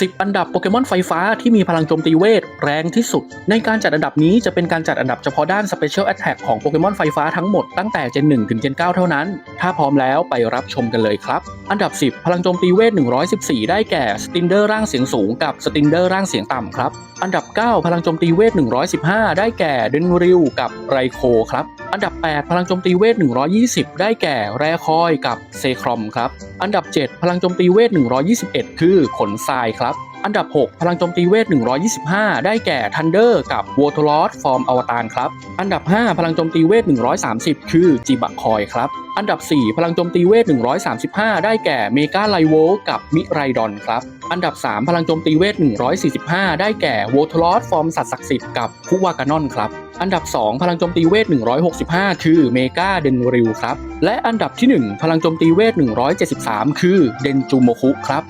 10 อันดับโปเกมอนไฟฟ้าที่มีพลังโจมตีเวทแรงที่สุด ในการจัดอันดับนี้จะเป็นการจัดอันดับเฉพาะด้าน Special Attack ของโปเกมอนไฟฟ้าทั้งหมดตั้งแต่ Gen 1ถึง Gen 9เท่านั้น ถ้าพร้อมแล้วไปรับชมกันเลยครับ อันดับ 10 พลังโจมตีเวท 114 ได้แก่สตินเดอร์ร่างเสียงสูงกับสตินเดอร์ร่างเสียงต่ำครับ อันดับ 9 พลังโจมตีเวท 115 ได้แก่เดนริวกับไรโคครับอันดับ 8 พลังโจมตีเวท 120 ได้แก่แรคอยกับเซครอมครับอันดับ 7 พลังโจมตีเวท 121 คือขนทรายครับอันดับ 6 พลังโจมตีเวท 125 ได้แก่ทันเดอร์กับวอทลอสฟอร์มอวตารครับ อันดับ 5 พลังโจมตีเวท 130 คือจิบะคอยครับ อันดับ 4 พลังโจมตีเวท 135 ได้แก่เมกาไลโวกับมิไรดอนครับ อันดับ 3 พลังโจมตีเวท 145 ได้แก่วอทลอสฟอร์มสัตว์ศักดิ์สิทธิ์กับคุวากานอนครับอันดับ 2 พลังโจมตีเวท 165 คือเมกาเดนริวครับ และอันดับที่ 1 พลังโจมตีเวท 173 คือเดนจูโมคุครับ